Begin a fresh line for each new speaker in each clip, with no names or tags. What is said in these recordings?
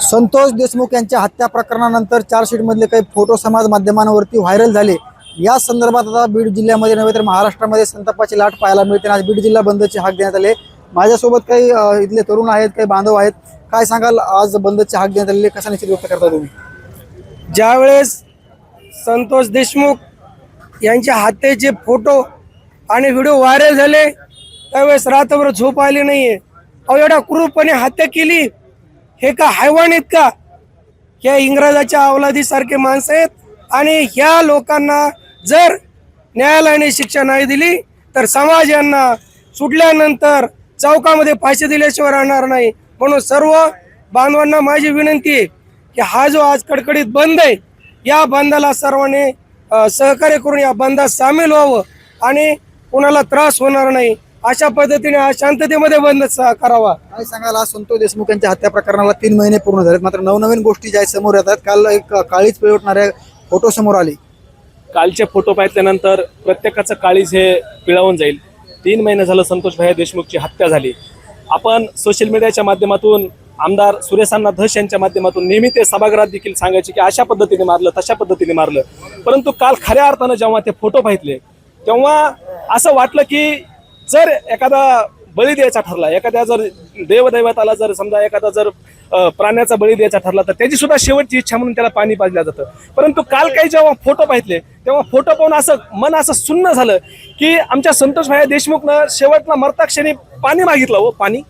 संतोष देशमुख यांच्या हत्या प्रकरणानंतर चार्जशीटमधले काही फोटो समाज माध्यमांवरती व्हायरल झाले. या संदर्भात आता बीड जिल्ह्यामध्ये नव्हे तर महाराष्ट्रामध्ये संतापाची लाट पाहायला मिळते आज बीड जिल्हा बंदचे हाक देण्यात आले. माझ्यासोबत काही इथले तरुण आहेत काही बांधव आहेत. काय सांगाल आज बंदचे हाक देण्यात आलेले? कसा निश्चित व्यक्त करता तुम्ही?
ज्यावेळेस संतोष देशमुख यांच्या हत्येचे फोटो आणि व्हिडिओ व्हायरल झाले त्यावेळेस रात्रभर झोप आली नाहीये. अहो एवढ्या क्रूरपणे हत्या केली. हे का हैवान आहेत का? या इंग्रजाच्या अवलादीसारखे माणसं आहेत. आणि ह्या लोकांना जर न्यायालयाने शिक्षा नाही दिली तर समाज यांना सुटल्यानंतर चौकामध्ये फाशी दिल्याशिवाय राहणार नाही. म्हणून सर्व बांधवांना माझी विनंती आहे की हा जो आज कडकडीत बंद आहे या बंदाला सर्वांनी सहकार्य करून या बंदात सामील व्हावं आणि कुणाला त्रास होणार नाही. अशा पद्धतीने हा शांततेमध्ये बंद सा- करावा.
काय सांगाल? आज संतोष देशमुख यांच्या हत्या प्रकरणाला तीन महिने पूर्ण झालेत. मात्र नवनवीन गोष्टी ज्या आहेत समोर येतात. काल एक काळीच पिळवटणारे फोटो समोर आले.
कालचे फोटो पाहिल्यानंतर प्रत्येकाचं काळीज हे पिळावून जाईल. तीन महिने झालं संतोष भाई देशमुखची हत्या झाली. आपण सोशल मीडियाच्या माध्यमातून आमदार सुरेशांना धस यांच्या माध्यमातून नेहमी ते सभागृहात देखील सांगायचे की अशा पद्धतीने मारलं तशा पद्धतीने मारलं. परंतु काल खऱ्या अर्थानं जेव्हा ते फोटो पाहितले तेव्हा असं वाटलं की जर एखादा बळी द्यायचा ठरला एखाद्या जर देवदैवताला जर समजा एखादा जर प्राण्याचा बळी द्यायचा ठरला तर त्याची सुद्धा शेवटची इच्छा म्हणून त्याला पाणी पाजलं जातं. परंतु काल काही जेव्हा फोटो पाहितले तेव्हा फोटो पाहून असं मन असं सुन्न झालं की आमच्या संतोष भाया देशमुखनं शेवटला मरताक्षणी पाणी मागितलं हो पाणी.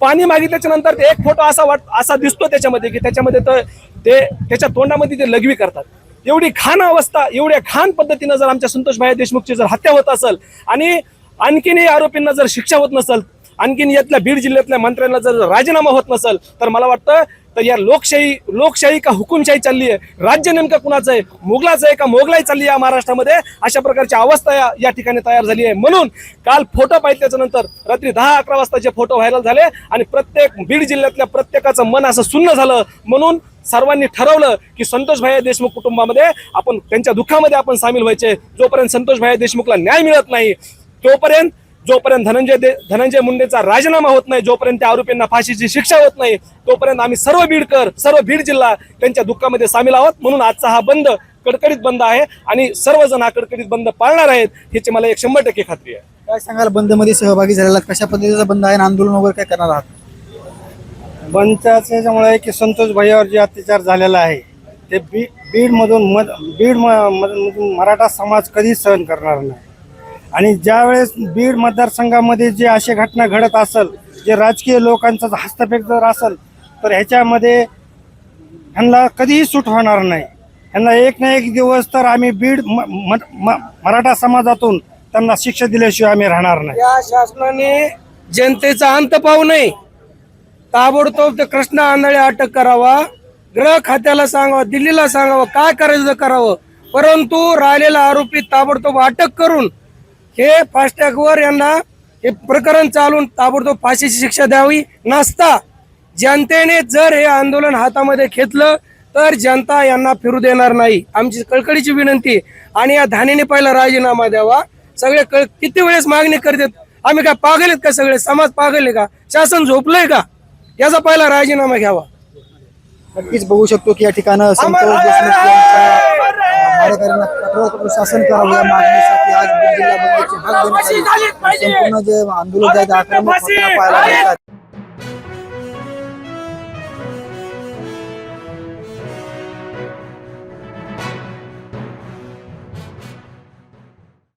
पाणी मागितल्याच्या नंतर ते एक फोटो असा वाट असा दिसतो त्याच्यामध्ये की त्याच्यामध्ये तर ते त्याच्या तोंडामध्ये ते लघवी करतात. एवढी घाण अवस्था एवढ्या घाण पद्धतीनं जर आमच्या संतोष भाया देशमुखची जर हत्या होत असेल आणि आणखीनही आरोपींना जर शिक्षा होत नसेल आणखीन यातल्या बीड जिल्ह्यातल्या मंत्र्यांना जर राजीनामा होत नसेल तर मला वाटतं तर या लोकशाही लोकशाही का हुकुमशाही चालली आहे राज्य नेमकं कुणाचं आहे? मुघलाचं आहे का मोगलाई चालली आहे या महाराष्ट्रामध्ये? अशा प्रकारची अवस्था या या ठिकाणी तयार झाली आहे. म्हणून काल फोटो पाहिल्याच्या नंतर रात्री दहा अकरा वाजता जे फोटो व्हायरल झाले आणि प्रत्येक बीड जिल्ह्यातल्या प्रत्येकाचं मन असं सुन्न झालं. म्हणून सर्वांनी ठरवलं की संतोष भाई देशमुख कुटुंबामध्ये आपण त्यांच्या दुःखामध्ये आपण सामील व्हायचे. जोपर्यंत संतोष भाई देशमुखला न्याय मिळत नाही तोपर्यंत जोपर्यंत धनंजय दे धनंजय मुंडेचा राजीनामा होत नाही जोपर्यंत त्या आरोपींना फाशीची शिक्षा होत नाही तोपर्यंत आम्ही सर्व बीडकर सर्व बीड जिल्हा त्यांच्या दुःखामध्ये सामील आहोत. म्हणून आजचा हा बंद कडकडीत बंद आहे आणि सर्वजण हा कडकडीत बंद पाळणार आहेत ह्याची मला एक शंभर टक्के खात्री आहे.
काय सांगाल बंदमध्ये सहभागी झालेला? कशा पद्धतीचा बंद आहे आणि आंदोलन वगैरे काय करणार आहात?
बंदच्याच याच्यामुळे की संतोष भैयावर जे अत्याचार झालेला आहे ते बी बीडमधून मध बीड म- मधून मराठा समाज कधीच सहन करणार नाही. आणि ज्यावेळेस बीड मतदारसंघामध्ये जे असे घटना घडत असेल जे राजकीय लोकांचा हस्तक्षेप जर असेल तर ह्याच्यामध्ये ह्यांना कधीही सूट होणार नाही. ह्यांना एक ना एक दिवस तर आम्ही बीड म- म- मराठा समाजातून त्यांना शिक्षा दिल्याशिवाय आम्ही राहणार नाही. या शासनाने जनतेचा अंत पाहू नये. ताबडतोब ते कृष्णा आंधळे अटक करावा. गृह खात्याला सांगावं दिल्लीला सांगावं काय करायचं करावं. परंतु राहिलेला आरोपी ताबडतोब अटक करून हे फास्टॅगवर यांना हे प्रकरण चालून ताबडतोब फाशीची शिक्षा द्यावी. नसता जनतेने जर हे आंदोलन हातामध्ये घेतलं तर जनता यांना फिरू देणार नाही. आमची कळकळीची विनंती. आणि या धान्याने पहिला राजीनामा द्यावा. सगळे कळ किती वेळेस मागणी करतात? आम्ही काय पागल आहेत का सगळे? समाज पागल आहे का? शासन झोपलंय का? याचा पहिला राजीनामा घ्यावा.
नक्कीच बघू शकतो की या ठिकाणं संतोष देशमुख यांच्या शासन करावं या मागणीसाठी आज संपूर्ण जे आंदोलन जे आहे ते आक्रमक पाहायला मिळतात.